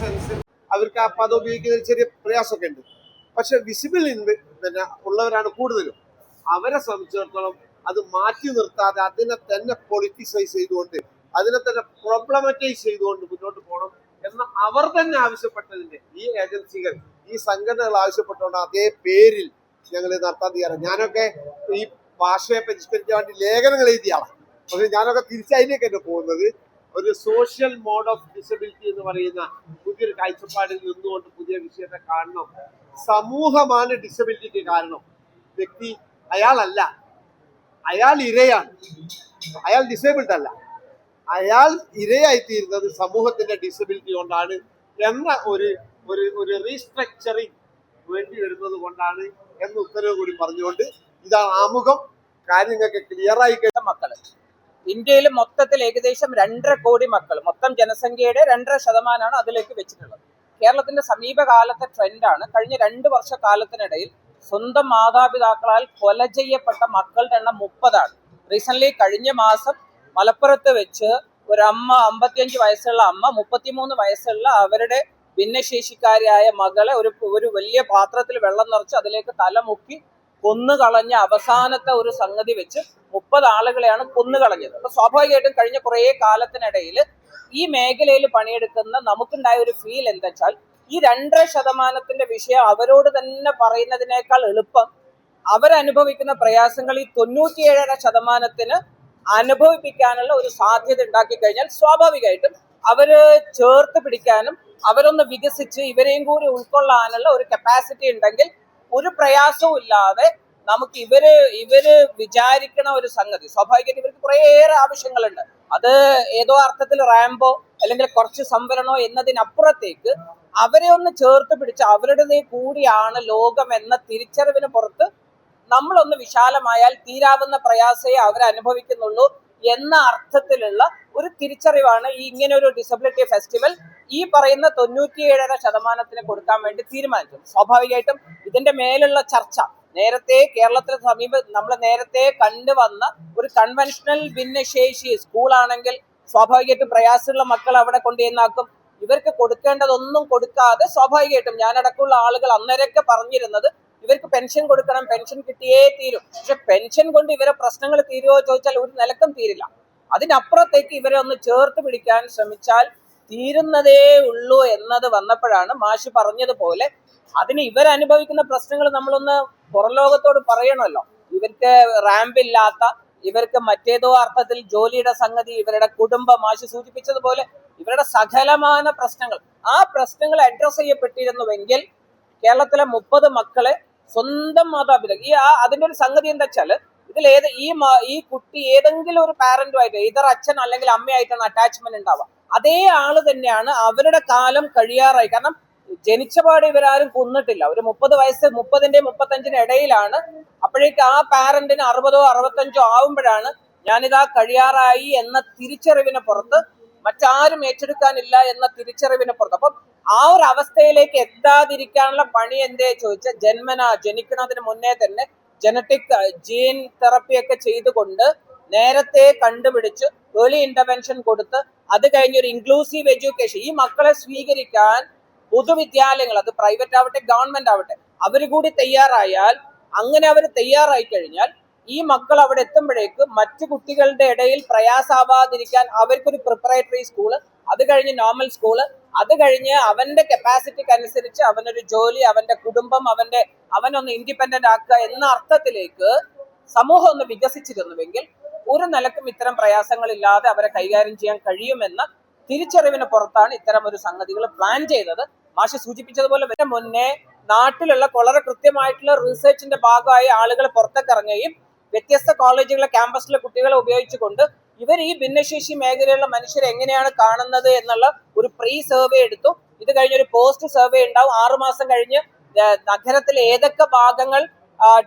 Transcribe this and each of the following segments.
സെൻസിൽ അവർക്ക് ആ പദം ഉപയോഗിക്കുന്നതിൽ ചെറിയ പ്രയാസമൊക്കെ ഉണ്ട്. പക്ഷെ വിസിബിൾ തന്നെ ഉള്ളവരാണ് കൂടുതലും. അവരെ സംബന്ധിച്ചിടത്തോളം അത് മാറ്റി നിർത്താതെ അതിനെ തന്നെ പൊളിറ്റിസൈസ് ചെയ്തുകൊണ്ട് അതിനെ തന്നെ പ്രോബ്ലമറ്റൈസ് ചെയ്തുകൊണ്ട് മുന്നോട്ട് പോകണം എന്ന് അവർ തന്നെ ആവശ്യപ്പെട്ടതിന്റെ ഈ ഏജൻസികൾ ഈ സംഘടനകൾ ആവശ്യപ്പെട്ടുകൊണ്ട് അതേ പേരിൽ ഞങ്ങൾ നടത്താൻ തയ്യാറാണ്. ഞാനൊക്കെ ഈ ഭാഷയെ പരിഷ്കരിക്കാൻ വേണ്ടി ലേഖനങ്ങൾ എഴുതിയാണ്. പക്ഷെ ഞാനൊക്കെ തിരിച്ചതിലേക്ക് തന്നെ പോകുന്നത്. ഒരു സോഷ്യൽ മോഡ് ഓഫ് ഡിസബിലിറ്റി എന്ന് പറയുന്ന പുതിയൊരു കാഴ്ചപ്പാടിൽ നിന്നുകൊണ്ട് പുതിയ വിഷയത്തെ കാണണം. സമൂഹമാണ് ഡിസബിലിറ്റിക്ക് കാരണം. വ്യക്തി അയാളല്ല. അയാൾ ഇരയാണ്. അയാൾ ഡിസേബിൾഡ് അല്ല. അയാൾ ഇരയായിത്തീരുന്നത് സമൂഹത്തിന്റെ ഡിസബിലിറ്റി കൊണ്ടാണ് എന്ന ഒരു ഒരു ഒരു റീസ്ട്രക്ചറിങ് വേണ്ടി വരുന്നത് കൊണ്ടാണ് എന്ന ഉത്തരവ് കൂടി പറഞ്ഞുകൊണ്ട് ഇതാ ആമുഖം. കാര്യങ്ങൾക്ക് ആയി മക്കളെ മക്കൾ. ഇന്ത്യയിൽ മൊത്തത്തിൽ ഏകദേശം രണ്ടര കോടി മക്കൾ മൊത്തം ജനസംഖ്യയുടെ രണ്ടര ശതമാനമാണ് അതിലേക്ക് വെച്ചിട്ടുള്ളത്. കേരളത്തിന്റെ സമീപകാലത്തെ ട്രെൻഡാണ്. കഴിഞ്ഞ രണ്ട് വർഷക്കാലത്തിനിടയിൽ സ്വന്തം മാതാപിതാക്കളാൽ കൊല ചെയ്യപ്പെട്ട മക്കളുടെ എണ്ണം മുപ്പതാണ്. റീസെന്റ് കഴിഞ്ഞ മാസം മലപ്പുറത്ത് വെച്ച് ഒരു അമ്മ അമ്പത്തിയഞ്ച് വയസ്സുള്ള അമ്മ മുപ്പത്തിമൂന്ന് വയസ്സുള്ള അവരുടെ ഭിന്നശേഷിക്കാരിയായ മകളെ ഒരു ഒരു വലിയ പാത്രത്തിൽ വെള്ളം നിറച്ച് അതിലേക്ക് തലമുക്കി കൊന്നുകളഞ്ഞ അവസാനത്തെ ഒരു സംഗതി വെച്ച് മുപ്പത് ആളുകളെയാണ് കൊന്നുകളഞ്ഞത്. അപ്പൊ സ്വാഭാവികമായിട്ടും കഴിഞ്ഞ കുറേ കാലത്തിനിടയിൽ ഈ മേഖലയിൽ പണിയെടുക്കുന്ന നമുക്കുണ്ടായ ഒരു ഫീൽ എന്താ ഈ രണ്ടര ശതമാനത്തിന്റെ വിഷയം അവരോട് തന്നെ പറയുന്നതിനേക്കാൾ എളുപ്പം അവരനുഭവിക്കുന്ന പ്രയാസങ്ങൾ ഈ തൊണ്ണൂറ്റിയേഴര ശതമാനത്തിന് അനുഭവിപ്പിക്കാനുള്ള ഒരു സാധ്യത ഉണ്ടാക്കി കഴിഞ്ഞാൽ സ്വാഭാവികമായിട്ടും അവർ ചേർത്ത് പിടിക്കാനും അവരൊന്ന് വികസിച്ച് ഇവരെയും കൂടി ഉൾക്കൊള്ളാനുള്ള ഒരു കപ്പാസിറ്റി ഉണ്ടെങ്കിൽ ഒരു പ്രയാസവും ഇല്ലാതെ നമുക്ക് ഇവർ ഇവർ വിചാരിക്കണ ഒരു സംഗതി. സ്വാഭാവികമായിട്ട് ഇവർക്ക് കുറേയേറെ ആവശ്യങ്ങളുണ്ട്. അത് ഏതോ അർത്ഥത്തിൽ റാമ്പോ അല്ലെങ്കിൽ കുറച്ച് സംവരണോ എന്നതിനപ്പുറത്തേക്ക് അവരെ ഒന്ന് ചേർത്ത് പിടിച്ച് അവരുടെ കൂടിയാണ് ലോകം എന്ന തിരിച്ചറിവിന് പുറത്ത് നമ്മളൊന്ന് വിശാലമായാൽ തീരാവുന്ന പ്രയാസയെ അവരനുഭവിക്കുന്നുള്ളൂ എന്ന അർത്ഥത്തിലുള്ള ഒരു തിരിച്ചറിവാണ് ഈ ഇങ്ങനെ ഒരു ഡിസബിലിറ്റി ഫെസ്റ്റിവൽ ഈ പറയുന്ന തൊണ്ണൂറ്റിയേഴര ശതമാനത്തിന് കൊടുക്കാൻ വേണ്ടി തീരുമാനിച്ചത്. സ്വാഭാവികമായിട്ടും ഇതിന്റെ മേലുള്ള ചർച്ച. നേരത്തെ കേരളത്തിന് സമീപ നമ്മൾ നേരത്തെ കണ്ടുവന്ന ഒരു കൺവെൻഷണൽ ഭിന്നശേഷി സ്കൂളാണെങ്കിൽ സ്വാഭാവികമായിട്ടും പ്രയാസമുള്ള മക്കൾ അവിടെ കൊണ്ടുചെന്നാക്കും. ഇവർക്ക് കൊടുക്കേണ്ടതൊന്നും കൊടുക്കാതെ സ്വാഭാവികമായിട്ടും ഞാനടക്കമുള്ള ആളുകൾ അന്നേരമൊക്കെ പറഞ്ഞിരുന്നത് ഇവർക്ക് പെൻഷൻ കൊടുക്കണം പെൻഷൻ കിട്ടിയേ തീരും. പക്ഷെ പെൻഷൻ കൊണ്ട് ഇവരെ പ്രശ്നങ്ങൾ തീരുമോ ചോദിച്ചാൽ ഒരു നിലക്കും തീരില്ല. അതിനപ്പുറത്തേക്ക് ഇവരെ ഒന്ന് ചേർത്ത് പിടിക്കാൻ ശ്രമിച്ചാൽ തീരുന്നതേ ഉള്ളൂ എന്നത് വന്നപ്പോഴാണ് മാഷ് പറഞ്ഞതുപോലെ അതിന് ഇവരനുഭവിക്കുന്ന പ്രശ്നങ്ങൾ നമ്മളൊന്ന് പുറം ലോകത്തോട് പറയണമല്ലോ. ഇവർക്ക് റാമ്പ് ഇല്ലാത്ത ഇവർക്ക് മറ്റേതോ അർത്ഥത്തിൽ ജോലിയുടെ സംഗതി ഇവരുടെ കുടുംബം മാഷ് സൂചിപ്പിച്ചതുപോലെ ഇവരുടെ സകലമാന പ്രശ്നങ്ങൾ. ആ പ്രശ്നങ്ങൾ അഡ്രസ് ചെയ്യപ്പെട്ടിരുന്നുവെങ്കിൽ കേരളത്തിലെ മുപ്പത് മക്കളെ സ്വന്തം മാതാപിതാക്കൾ ഈ ആ അതിന്റെ ഒരു സംഗതി എന്താ വെച്ചാൽ ഇതിൽ ഏത് ഈ ഈ കുട്ടി ഏതെങ്കിലും ഒരു പാരന്റുമായിട്ട് ഇതർ അച്ഛൻ അല്ലെങ്കിൽ അമ്മയായിട്ടാണ് അറ്റാച്ച്മെന്റ് ഉണ്ടാവുക. അതേ ആൾ തന്നെയാണ് അവരുടെ കാലം കഴിയാറായി. കാരണം ജനിച്ചപാട് ഇവരാരും കൊന്നിട്ടില്ല. ഒരു മുപ്പത് വയസ്സ് മുപ്പതിന്റെ മുപ്പത്തഞ്ചിന് ഇടയിലാണ്. അപ്പോഴേക്ക് ആ പാരന്റിന് അറുപതോ അറുപത്തഞ്ചോ ആവുമ്പോഴാണ് ഞാനിതാ കഴിയാറായി എന്ന തിരിച്ചറിവിനെ പുറത്ത് മറ്റാരും ഏറ്റെടുക്കാനില്ല എന്ന തിരിച്ചറിവിനെ പുറത്ത്. അപ്പം ആ ഒരു അവസ്ഥയിലേക്ക് എത്താതിരിക്കാനുള്ള പണി എന്തേ ചോദിച്ചാൽ ജന്മന ജനിക്കുന്നതിന് മുന്നേ തന്നെ ജനറ്റിക് ജീൻ തെറപ്പി ഒക്കെ ചെയ്തുകൊണ്ട് നേരത്തെ കണ്ടുപിടിച്ച് ഏർലി ഇന്റർവെൻഷൻ കൊടുത്ത് അത് കഴിഞ്ഞൊരു ഇൻക്ലൂസീവ് എഡ്യൂക്കേഷൻ ഈ മക്കളെ സ്വീകരിക്കാൻ പൊതുവിദ്യാലയങ്ങൾ അത് പ്രൈവറ്റ് ആവട്ടെ ഗവൺമെന്റ് ആവട്ടെ അവർ കൂടി തയ്യാറായാൽ അങ്ങനെ അവർ തയ്യാറായി കഴിഞ്ഞാൽ ഈ മക്കൾ അവിടെ എത്തുമ്പോഴേക്ക് മറ്റു കുട്ടികളുടെ ഇടയിൽ പ്രയാസാവാതിരിക്കാൻ അവർക്കൊരു പ്രിപ്പറേറ്ററി സ്കൂൾ അത് കഴിഞ്ഞ് നോർമൽ സ്കൂൾ അത് കഴിഞ്ഞ് അവന്റെ കപ്പാസിറ്റിക്ക് അനുസരിച്ച് അവനൊരു ജോലി അവന്റെ കുടുംബം അവന്റെ അവനൊന്ന് ഇൻഡിപെൻഡന്റ് ആക്കുക എന്ന അർത്ഥത്തിലേക്ക് സമൂഹം ഒന്ന് വികസിച്ചിരുന്നുവെങ്കിൽ ഒരു നിലക്കും ഇത്തരം പ്രയാസങ്ങളില്ലാതെ അവരെ കൈകാര്യം ചെയ്യാൻ കഴിയുമെന്ന തിരിച്ചറിവിന് പുറത്താണ് ഇത്തരം ഒരു സംഗതികൾ പ്ലാൻ ചെയ്തത്. മാഷി സൂചിപ്പിച്ചതുപോലെ വരെ മുന്നേ നാട്ടിലുള്ള വളരെ കൃത്യമായിട്ടുള്ള റിസർച്ചിന്റെ ഭാഗമായി ആളുകൾ പുറത്തേക്ക് ഇറങ്ങുകയും വ്യത്യസ്ത കോളേജുകളിലെ ക്യാമ്പസിലെ കുട്ടികളെ ഉപയോഗിച്ചുകൊണ്ട് ഇവർ ഈ ഭിന്നശേഷി മേഖലയിലുള്ള മനുഷ്യരെ എങ്ങനെയാണ് കാണുന്നത് എന്നുള്ള ഒരു പ്രീ സർവേ എടുത്തു. ഇത് കഴിഞ്ഞ ഒരു പോസ്റ്റ് സർവേ ഉണ്ടാവും. ആറുമാസം കഴിഞ്ഞ് നഗരത്തിലെ ഏതൊക്കെ ഭാഗങ്ങൾ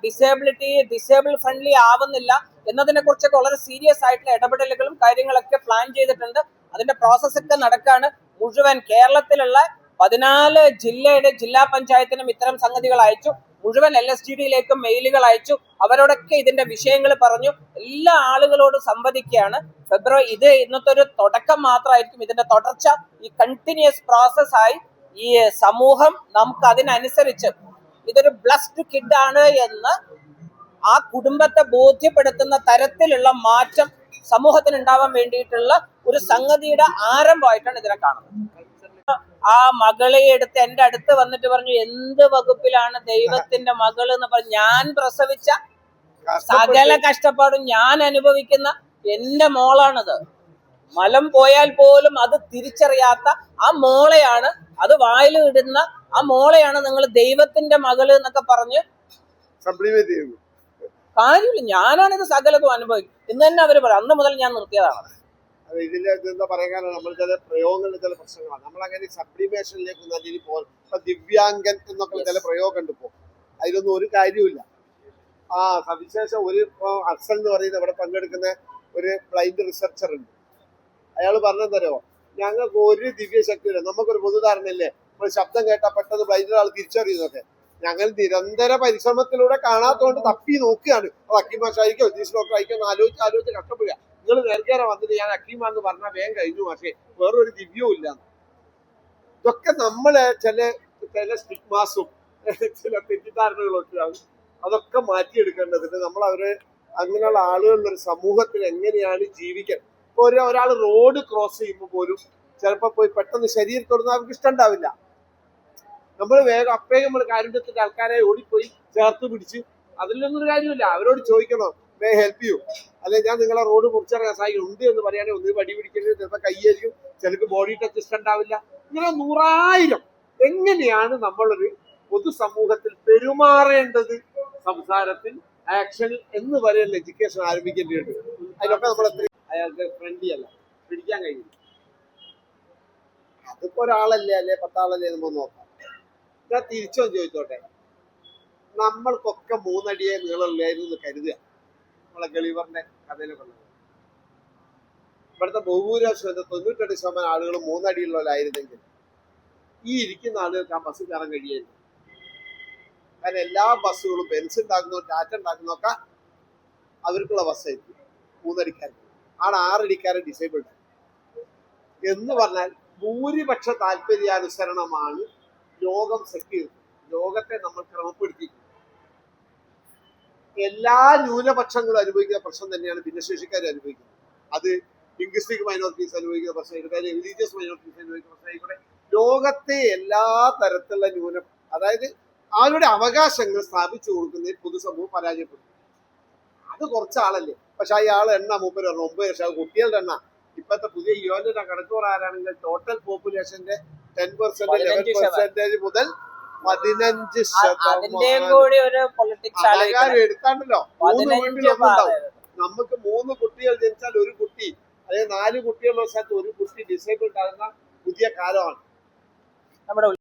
ഡിസേബിലിറ്റി ഡിസേബിൾ ഫ്രണ്ട്ലി ആവുന്നില്ല എന്നതിനെ കുറിച്ചൊക്കെ വളരെ സീരിയസ് ആയിട്ടുള്ള ഇടപെടലുകളും കാര്യങ്ങളൊക്കെ പ്ലാൻ ചെയ്തിട്ടുണ്ട്. അതിന്റെ പ്രോസസ്സൊക്കെ നടക്കാണ്. മുഴുവൻ കേരളത്തിലുള്ള പതിനാല് ജില്ലയുടെ ജില്ലാ പഞ്ചായത്തിനും ഇത്തരം സംഗതികൾ അയച്ചു. മുഴുവൻ എൽ എസ് ടി ഡിയിലേക്കും മെയിലുകൾ അയച്ചു. അവരോടൊക്കെ ഇതിന്റെ വിഷയങ്ങൾ പറഞ്ഞു. എല്ലാ ആളുകളോടും സംവദിക്കുകയാണ്. ഫെബ്രുവരി ഇത് ഇന്നത്തെ ഒരു തുടക്കം മാത്രമായിരിക്കും ഇതിന്റെ തുടർച്ച. ഈ കണ്ടിന്യൂസ് പ്രോസസ് ആയി ഈ സമൂഹം നമുക്ക് അതിനനുസരിച്ച് ഇതൊരു ബ്ലസ്ഡ് കിഡ് ആണ് എന്ന് ആ കുടുംബത്തെ ബോധ്യപ്പെടുത്തുന്ന തരത്തിലുള്ള മാറ്റം സമൂഹത്തിന് ഉണ്ടാവാൻ വേണ്ടിയിട്ടുള്ള ഒരു സംഗതിയുടെ ആരംഭമായിട്ടാണ് ഇതിനെ കാണുന്നത്. ആ മകളെ എടുത്ത് എന്റെ അടുത്ത് വന്നിട്ട് പറഞ്ഞു എന്ത് വകുപ്പിലാണ് ദൈവത്തിന്റെ മകൾ എന്ന് പറഞ്ഞു ഞാൻ പ്രസവിച്ച സകല കഷ്ടപ്പാടും ഞാൻ അനുഭവിക്കുന്ന എന്റെ മോളാണത്. മലം പോയാൽ പോലും അത് തിരിച്ചറിയാത്ത ആ മോളെയാണ് അത് വായിൽ ഇടുന്ന ആ മോളെയാണ് നിങ്ങൾ ദൈവത്തിന്റെ മകൾ എന്നൊക്കെ പറഞ്ഞ് കാര്യമില്ല. ഞാനാണിത് സകലതും അനുഭവിക്കും ഇന്ന് തന്നെ അവർ പറയും. അന്ന് മുതൽ ഞാൻ നിർത്തിയതാണ്. ഇതിൽ എന്താ പറയാനാണ് നമ്മൾ ചില പ്രയോഗങ്ങളിൽ ചില പ്രശ്നങ്ങളാണ്. നമ്മൾ അങ്ങനെ സപ്ലിമേഷനിലേക്ക് നല്ല പോകും ഇപ്പൊ ദിവ്യാംഗൻ എന്നൊക്കെ ചില പ്രയോഗം ഉണ്ട് ഇപ്പോൾ അതിലൊന്നും ഒരു കാര്യമില്ല ആ സവിശേഷം ഒരു അക്സൻ എന്ന് പറയുന്ന ഇവിടെ പങ്കെടുക്കുന്ന ഒരു ബ്ലൈൻഡ് റിസർച്ചർ ഉണ്ട്. അയാൾ പറഞ്ഞെന്തരോ ഞങ്ങൾക്ക് ഒരു ദിവ്യശക്തിയില്ല. നമുക്കൊരു പൊതുധാരണയില്ലേ? നമ്മൾ ശബ്ദം കേട്ടാൽ പെട്ടെന്ന് ബ്ലൈൻഡ് ആൾ തിരിച്ചറിയുന്നൊക്കെ ഞങ്ങൾ നിരന്തര പരിശ്രമത്തിലൂടെ കാണാത്തതുകൊണ്ട് തപ്പി നോക്കുകയാണ്. അത് അക്കിമാഷായിരിക്കോ ജീസ് ഡോക്ടർ ആയിരിക്കോ എന്ന് ആലോചിച്ച് ആലോചിച്ച് കഷ്ടപ്പെടുക. നിങ്ങൾ നേരത്തെ വന്നിട്ട് ഞാൻ അക്കീമാന്ന് പറഞ്ഞാൽ വേഗം കഴിഞ്ഞു. പക്ഷേ വേറൊരു ദിവ്യവും ഇല്ല. ഇതൊക്കെ നമ്മളെ ചില ചില സ്റ്റിഗ്മാസും ചില തെറ്റിദ്ധാരണകളൊക്കെയാണ് അതൊക്കെ മാറ്റിയെടുക്കേണ്ടതുണ്ട് നമ്മൾ അവരെ അങ്ങനെയുള്ള ആളുകളുടെ ഒരു സമൂഹത്തിൽ എങ്ങനെയാണ് ജീവിക്കാൻ? ഇപ്പൊ ഒരു ഒരാൾ റോഡ് ക്രോസ് ചെയ്യുമ്പോൾ പോലും ചിലപ്പോൾ പോയി പെട്ടെന്ന് ശരീരം തൊടുന്ന അവർക്ക് ഇഷ്ടം ഉണ്ടാവില്ല നമ്മൾ വേഗം അപ്പേ നമ്മൾ കാര്യത്തിന്റെ ആൾക്കാരെ ഓടിപ്പോയി ചേർത്ത് പിടിച്ച് അതിലൊന്നും ഒരു കാര്യമില്ല അവരോട് ചോദിക്കണം മേ ഹെൽപ്പ് യു അല്ലെ ഞാൻ നിങ്ങളെ റോഡ് മുറിച്ചിറങ്ങാൻ സഹായിക്കും ഉണ്ട് എന്ന് പറയുകയാണെങ്കിൽ ഒന്ന് വടി പിടിക്കരുത് ചിലപ്പോൾ കൈയായിരിക്കും ചിലർക്ക് ബോഡി ടച്ച് ഇഷ്ടം ഉണ്ടാവില്ല ഇങ്ങനെ നൂറായിരം. എങ്ങനെയാണ് നമ്മളൊരു പൊതുസമൂഹത്തിൽ പെരുമാറേണ്ടത്? സംസാരത്തിൽ ആക്ഷനിൽ എന്ന് വരെയുള്ള എഡ്യൂക്കേഷൻ ആരംഭിക്കേണ്ടിയുണ്ട് അതിനൊക്കെ നമ്മൾ അയാൾക്ക് ഫ്രണ്ട്ലി അല്ല. പിടിക്കാൻ കഴിയില്ല. അതിപ്പോ ഒരാളല്ലേ അല്ലെ പത്താളല്ലേ നമ്മൾ നോക്കാം. ഞാൻ തിരിച്ചോ ചോദിച്ചോട്ടെ. നമ്മൾക്കൊക്കെ മൂന്നടിയെ നീളമില്ലായിരുന്നു എന്ന് കരുതുക. നമ്മളെ ഗളിവറിന്റെ കഥയിലൊക്കെ പറഞ്ഞത് ഇവിടുത്തെ ബഹുഭൂരിപക്ഷം തൊണ്ണൂറ്റെട്ട് ശതമാനം ആളുകൾ മൂന്നടിയുള്ളവരായിരുന്നെങ്കിൽ ഈ ഇരിക്കുന്ന ആളുകൾക്ക് ആ ബസ് കയറാൻ കഴിയായിരുന്നു കാരണം എല്ലാ ബസ്സുകളും ബെൻസ് ഉണ്ടാക്കുന്നോ ടാറ്റ ഉണ്ടാക്കുന്നൊക്കെ അവർക്കുള്ള ബസ്സായിരിക്കും. മൂന്നടിക്കാരൻ ആണ് ആറടിക്കാരൻ ഡിസേബിൾഡ് എന്ന് പറഞ്ഞാൽ ഭൂരിപക്ഷ താല്പര്യാനുസരണമാണ് ലോകം സെറ്റ് ചെയ്തത്. ലോകത്തെ നമ്മൾ ക്രമപ്പെടുത്തി എല്ലാ ന്യൂനപക്ഷങ്ങളും അനുഭവിക്കുന്ന പ്രശ്നം തന്നെയാണ് ഭിന്നശേഷിക്കാർ അനുഭവിക്കുന്നത്. അത് ലിംഗ്വിസ്റ്റിക് മൈനോറിറ്റീസ് അനുഭവിക്കുന്ന പ്രശ്നം റിലീജിയസ് മൈനോറിറ്റീസ് അനുഭവിക്കുന്ന പ്രശ്നം ലോകത്തെ എല്ലാ തരത്തിലുള്ള ന്യൂന അതായത് അവരുടെ അവകാശങ്ങൾ സ്ഥാപിച്ചു കൊടുക്കുന്നതിൽ പൊതുസമൂഹം പരാജയപ്പെടുന്നു. അത് കുറച്ച് ആളല്ലേ? പക്ഷെ അയാൾ എണ്ണ മൂപ്പര് പറഞ്ഞു ഒമ്പത് ലക്ഷം കുട്ടികളുടെ എണ്ണ. ഇപ്പോഴത്തെ പുതിയ യുവജന കണക്ക് ആരാണെങ്കിൽ ടോട്ടൽ പോപ്പുലേഷന്റെ ടെൻ പെർസെന്റ് ലെവൻ പെർസെന്റേജ് മുതൽ പതിനഞ്ച് അതിന്റെയും ശതമാനം. കൂടി ഒരു പൊളിറ്റിക്സ് എടുത്താണ്ടല്ലോ മൂന്ന് വീട്ടിലൊന്നുണ്ടാവും നമുക്ക് മൂന്ന് കുട്ടികൾ ജനിച്ചാൽ ഒരു കുട്ടി അതായത് നാല് കുട്ടികളുടെ സ്ഥലത്ത് ഒരു കുട്ടി ഡിസേബിൾഡ് ആകുന്ന പുതിയ കാലമാണ്. നമ്മുടെ